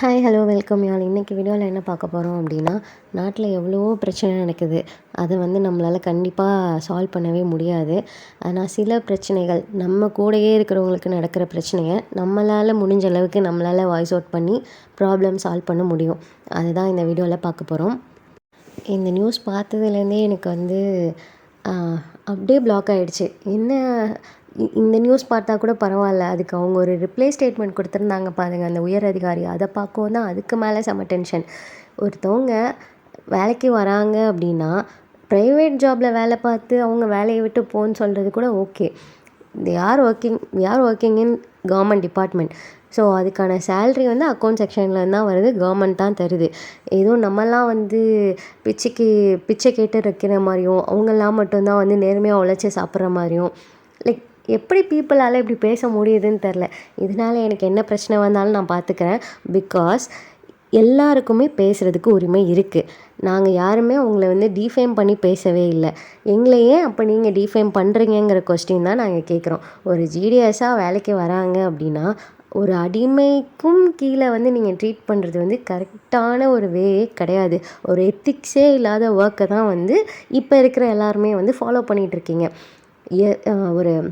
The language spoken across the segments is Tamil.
ஹாய் ஹலோ வெல்கம் யால் இன்றைக்கி வீடியோவில் என்ன பார்க்க போகிறோம் அப்படின்னா நாட்டில் எவ்வளவோ பிரச்சனை நடக்குது. அதை வந்து நம்மளால் கண்டிப்பாக சால்வ் பண்ணவே முடியாது. ஆனால் சில பிரச்சனைகள் நம்ம கூடயே இருக்கிறவங்களுக்கு நடக்கிற பிரச்சனையை நம்மளால் முடிஞ்ச அளவுக்கு நம்மளால் வாய்ஸ் அவுட் பண்ணி ப்ராப்ளம் சால்வ் பண்ண முடியும். அதுதான் இந்த வீடியோவில் பார்க்க போகிறோம் இந்த நியூஸ் பார்த்ததுலேருந்தே எனக்கு வந்து அப்படியே பிளாக் ஆகிடுச்சு என்ன இந்த நியூஸ் பார்த்தா கூட பரவாயில்ல. அதுக்கு அவங்க ஒரு ரிப்ளை ஸ்டேட்மெண்ட் கொடுத்துருந்தாங்க பாருங்க. அந்த உயர் அதிகாரி அதை பார்க்கவும் தான் அதுக்கு மேலே செம டென்ஷன் ஒருத்தவங்க வேலைக்கு வராங்க அப்படின்னா ப்ரைவேட் ஜாபில் வேலை பார்த்து அவங்க வேலையை விட்டு போன்னு சொல்கிறது கூட okay they are working we are working in government department so அதுக்கான சேல்ரி வந்து அக்கௌண்ட் செக்ஷனில் தான் வருது. கவர்மெண்ட் தான் தருது. ஏதோ நம்மலாம் வந்து பிச்சைக்கு பிச்சை கேட்டு இருக்கிற மாதிரியும் அவங்கெல்லாம் மட்டும்தான் வந்து நேர்மையாக உழைச்சி சாப்பிட்ற மாதிரியும் லைக் எப்படி பீப்புளால் இப்படி பேச முடியுதுன்னு தெரில இதனால எனக்கு என்ன பிரச்சனை வந்தாலும் நான் பார்த்துக்கிறேன் பிகாஸ் எல்லாருக்குமே பேசுகிறதுக்கு உரிமை இருக்குது நாங்கள் யாருமே உங்களை வந்து டிஃபைம் பண்ணி பேசவே இல்லை. எங்களை ஏன் அப்போ நீங்கள் டிஃபைம் பண்ணுறீங்கங்கிற கொஸ்டின் தான் நாங்கள் கேட்குறோம் ஒரு ஜிடிஎஸ்ஸாக வேலைக்கு வராங்க அப்படின்னா ஒரு அடிமைக்கும் கீழே வந்து நீங்கள் ட்ரீட் பண்ணுறது வந்து கரெக்டான ஒரு வே கிடையாது. ஒரு எத்திக்ஸே இல்லாத ஒர்க்கை தான் வந்து இப்போ இருக்கிற எல்லாருமே வந்து ஃபாலோ பண்ணிகிட்ருக்கீங்க ஒரு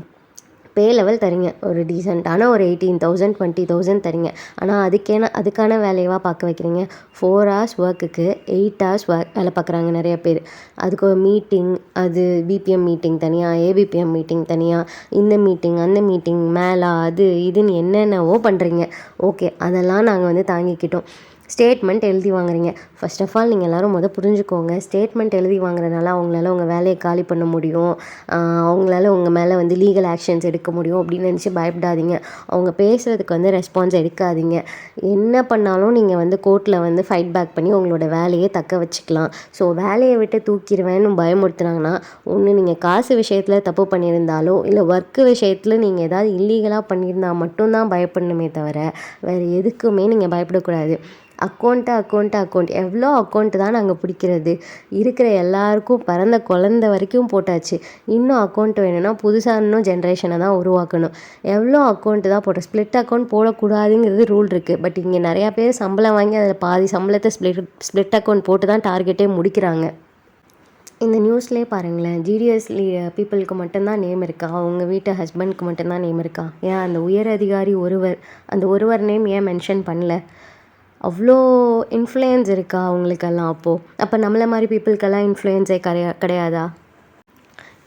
பே லெவல் தரீங்க. ஒரு டீசெண்டான ஒரு எயிட்டீன் தௌசண்ட் டுவெண்ட்டி தௌசண்ட் தரீங்க. ஆனால் அதுக்கேன அதுக்கான வேலையவா பார்க்க வைக்கிறீங்க? ஃபோர் ஹவர்ஸ் ஒர்க்குக்கு எயிட் ஹவர்ஸ் ஒர்க் வேலை பார்க்குறாங்க நிறைய பேர். அதுக்கு ஒரு மீட்டிங் அது பிபிஎம் மீட்டிங் தனியாக ஏபிபிஎம் மீட்டிங் தனியாக இந்த மீட்டிங் அந்த மீட்டிங் மேலே அது இதுன்னு என்னென்னவோ பண்ணுறீங்க ஓகே அதெல்லாம் நாங்கள் வந்து தாங்கிக்கிட்டோம். ஸ்டேட்மெண்ட் எழுதி வாங்குறீங்க. ஃபர்ஸ்ட் ஆஃப் ஆல் நீங்கள் எல்லோரும் மொதல் புரிஞ்சுக்கோங்க. ஸ்டேட்மெண்ட் எழுதி வாங்குறதுனால அவங்களால உங்கள் வேலையை காலி பண்ண முடியும். அவங்களால உங்கள் மேலே வந்து லீகல் ஆக்ஷன்ஸ் எடுக்க முடியும் அப்படின்னு நினச்சி பயப்படாதீங்க. அவங்க பேசுகிறதுக்கு வந்து ரெஸ்பான்ஸ் எடுக்காதீங்க. என்ன பண்ணாலும் நீங்கள் வந்து கோர்ட்டில் வந்து ஃபைட் பேக் பண்ணி உங்களோட வேலையை தக்க வச்சுக்கலாம். ஸோ வேலையை விட்டு தூக்கிடுவேன்னு பயமுறுத்துனாங்கன்னா ஒன்று நீங்கள் காசு விஷயத்தில் தப்பு பண்ணியிருந்தாலோ இல்லை ஒர்க்கு விஷயத்தில் நீங்கள் ஏதாவது இல்லீகலாக பண்ணியிருந்தால் மட்டும்தான் பயப்படணுமே தவிர வேறு எதுக்குமே நீங்கள் பயப்படக்கூடாது. அக்கௌண்ட்டு அக்கௌண்ட்டு அக்கௌண்ட் எவ்வளோ அக்கௌண்ட்டு தான் நாங்கள் பிடிக்கிறது? இருக்கிற எல்லாருக்கும் பிறந்த குழந்த வரைக்கும் போட்டாச்சு. இன்னும் அக்கௌண்ட் வேணும்னா புதுசாக இன்னும் ஜென்ரேஷனை தான் உருவாக்கணும். எவ்வளோ அக்கௌண்ட்டு தான் போட்டோம் ஸ்ப்ளிட் அக்கௌண்ட் போடக்கூடாதுங்கிறது ரூல் இருக்குது பட் இங்கே நிறையா பேர் சம்பளம் வாங்கி அதில் பாதி சம்பளத்தை ஸ்ப்ளிட் ஸ்ப்ளிட் அக்கௌண்ட் போட்டு தான் டார்கெட்டே முடிக்கிறாங்க. இந்த நியூஸ்லேயே பாருங்களேன். ஜிடிஎஸ் பீப்புளுக்கு மட்டும்தான் நேம் இருக்கா? அவங்க வீட்டு ஹஸ்பண்ட்க்கு மட்டும்தான் நேம் இருக்கா? ஏன் அந்த உயர் அதிகாரி ஒருவர் அந்த ஒருவர் நேம் ஏன் மென்ஷன் பண்ணல? அவ்வளோ இன்ஃப்ளூயன்ஸ் இருக்கா அவங்களுக்கெல்லாம் அப்போது அப்போ நம்மளை மாதிரி பீப்புளுக்கெல்லாம் இன்ஃப்ளூயன்ஸே கிடையா கிடையாதா?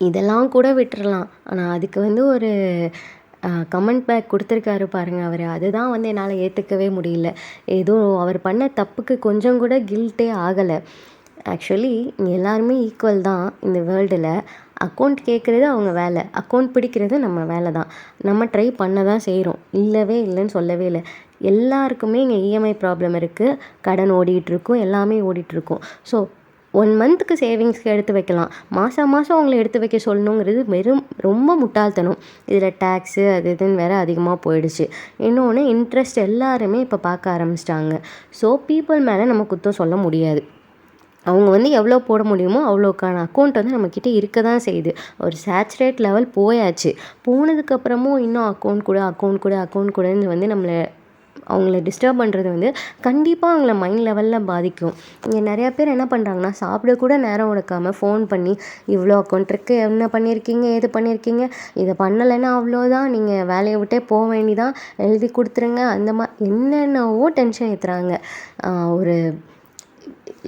இதெல்லாம் கூட விட்டுறலாம். ஆனால் அதுக்கு வந்து ஒரு கமெண்ட் பேக் கொடுத்துருக்காரு பாருங்கள் அவர். அதுதான் வந்து என்னால் ஏற்றுக்கவே முடியல. ஏதோ அவர் பண்ண தப்புக்கு கொஞ்சம் கூட கில்ட்டே ஆகலை. ஆக்சுவலி எல்லாருமே ஈக்குவல் தான் இந்த வேர்ல்டில் அக்கௌண்ட் கேட்குறது அவங்க வேலை. அக்கௌண்ட் பிடிக்கிறது நம்ம வேலை தான் நம்ம ட்ரை பண்ண தான் செய்கிறோம் இல்லவே இல்லைன்னு சொல்லவே இல்லை. எல்லாருக்குமே இங்கே இஎம்ஐ ப்ராப்ளம் இருக்குது கடன் ஓடிட்டுருக்கும் எல்லாமே ஓடிட்டுருக்கும் ஸோ ஒன் மந்த்துக்கு சேவிங்ஸ்க்கு எடுத்து வைக்கலாம். மாதம் மாதம் அவங்கள எடுத்து வைக்க சொல்லணுங்கிறது வெறும் ரொம்ப முட்டாள்தனம். இதில் டேக்ஸு அது இதுன்னு வேறு அதிகமாக போயிடுச்சு. இன்னொன்று இன்ட்ரெஸ்ட் எல்லாருமே இப்போ பார்க்க ஆரம்பிச்சிட்டாங்க. ஸோ பீப்புள் மேலே நம்ம குத்தம் சொல்ல முடியாது. அவங்க வந்து எவ்வளோ போட முடியுமோ அவ்வளோக்கான அக்கௌண்ட் வந்து நம்மக்கிட்ட இருக்க தான் செய்யுது. ஒரு சேச்சுரேட் லெவல் போயாச்சு. போனதுக்கப்புறமும் இன்னும் அக்கௌண்ட் கூட அக்கௌண்ட் கூட அக்கௌண்ட் கூடன்னு வந்து நம்மளை அவங்கள டிஸ்டர்ப் பண்ணுறது வந்து கண்டிப்பாக அவங்கள மைண்ட் லெவலில் பாதிக்கும். இங்கே நிறையா பேர் என்ன பண்ணுறாங்கன்னா சாப்பிட கூட நேரம் ஒடுக்காமல் ஃபோன் பண்ணி இவ்வளோ அக்கௌண்ட் இருக்குது என்ன பண்ணியிருக்கீங்க ஏது பண்ணியிருக்கீங்க இதை பண்ணலைன்னா அவ்வளோதான் நீங்கள் வேலையை விட்டே போக வேண்டிதான் எழுதி கொடுத்துருங்க. அந்த மா என்னென்னவோ டென்ஷன் ஏற்றுறாங்க ஒரு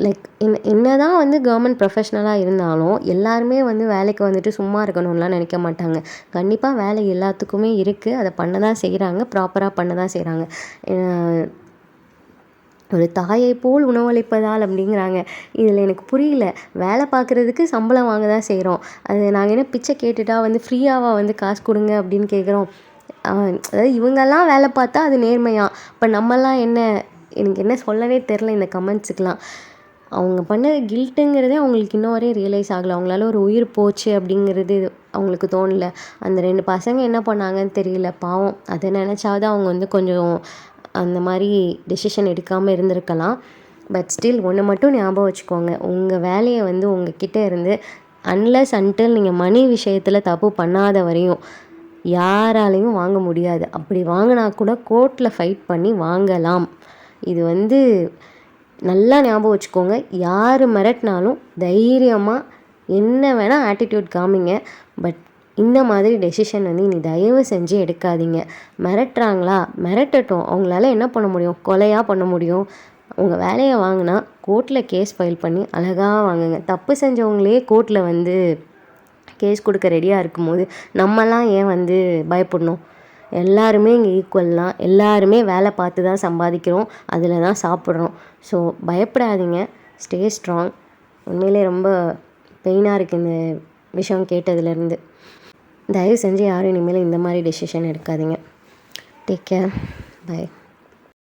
லைக் என்ன என்ன தான் வந்து கவர்மெண்ட் ப்ரொஃபஷ்னலாக இருந்தாலும் எல்லாருமே வந்து வேலைக்கு வந்துட்டு சும்மா இருக்கணும்லாம் நினைக்க மாட்டாங்க. கண்டிப்பாக வேலை எல்லாத்துக்குமே இருக்குது அதை பண்ண தான் செய்கிறாங்க ப்ராப்பராக பண்ண தான் செய்கிறாங்க ஒரு தாயை போல் உணவளிப்பதால் அப்படிங்கிறாங்க. இதில் எனக்கு புரியல. வேலை பார்க்குறதுக்கு சம்பளம் வாங்க தான் செய்கிறோம் அது நாங்கள் என்ன பிச்சை கேட்டுட்டா வந்து ஃப்ரீயாவா வந்து காசு கொடுங்க அப்படின்னு கேட்குறோம் அதாவது இவங்கெல்லாம் வேலை பார்த்தா அது நேர்மையாக இப்போ நம்மலாம் என்ன எனக்கு என்ன சொல்லவே தெரில இந்த கமெண்ட்ஸுக்கெலாம் அவங்க பண்ண கில்ட்டுங்கிறதே அவங்களுக்கு இன்ன வரையும் ரியலைஸ் ஆகலை. அவங்களால ஒரு உயிர் போச்சு அப்படிங்கிறது அவங்களுக்கு தோணல. அந்த ரெண்டு பசங்க என்ன பண்ணாங்கன்னு தெரியல. பாவம். அதை நினச்சாவது அவங்க வந்து கொஞ்சம் அந்த மாதிரி டெசிஷன் எடுக்காமல் இருந்திருக்கலாம். பட் ஸ்டில் ஒன்று மட்டும் ஞாபகம் வச்சுக்கோங்க. உங்கள் வேலையை வந்து உங்ககிட்ட இருந்து அன்லஸ் அன்டில் நீங்கள் மணி விஷயத்தில் தப்பு பண்ணாத வரையும் யாராலையும் வாங்க முடியாது. அப்படி வாங்கினா கூட கோர்ட்டில் ஃபைட் பண்ணி வாங்கலாம். இது வந்து நல்லா ஞாபகம் வச்சுக்கோங்க. யார் மிரட்டினாலும் தைரியமாக என்ன வேணால் ஆட்டிடியூட் காமிங்க. பட் இந்த மாதிரி டெசிஷன் வந்து இனி தயவு செஞ்சு எடுக்காதீங்க. மிரட்டுறாங்களா? மிரட்டட்டும். அவங்களால என்ன பண்ண முடியும்? கொலையாக பண்ண முடியும்? உங்கள் வேலையை வாங்கினா கோர்ட்டில் கேஸ் ஃபைல் பண்ணி அழகாக வாங்குங்க. தப்பு செஞ்சவங்களே கோர்ட்டில் வந்து கேஸ் கொடுக்க ரெடியாக இருக்கும்போது நம்மலாம் ஏன் வந்து பயப்படணும்? எல்லாருமே இங்கே ஈக்குவல் தான். எல்லாருமே வேலை பார்த்து தான் சம்பாதிக்கிறோம். அதில் தான் சாப்பிட்றோம். ஸோ பயப்படாதீங்க. ஸ்டே ஸ்ட்ராங் உண்மையிலே ரொம்ப பெயினாக இருக்குது இந்த விஷயம் கேட்டதுலேருந்து. தயவு செஞ்சு யாரும் இனிமேல் இந்த மாதிரி டெசிஷன் எடுக்காதீங்க. Take care bye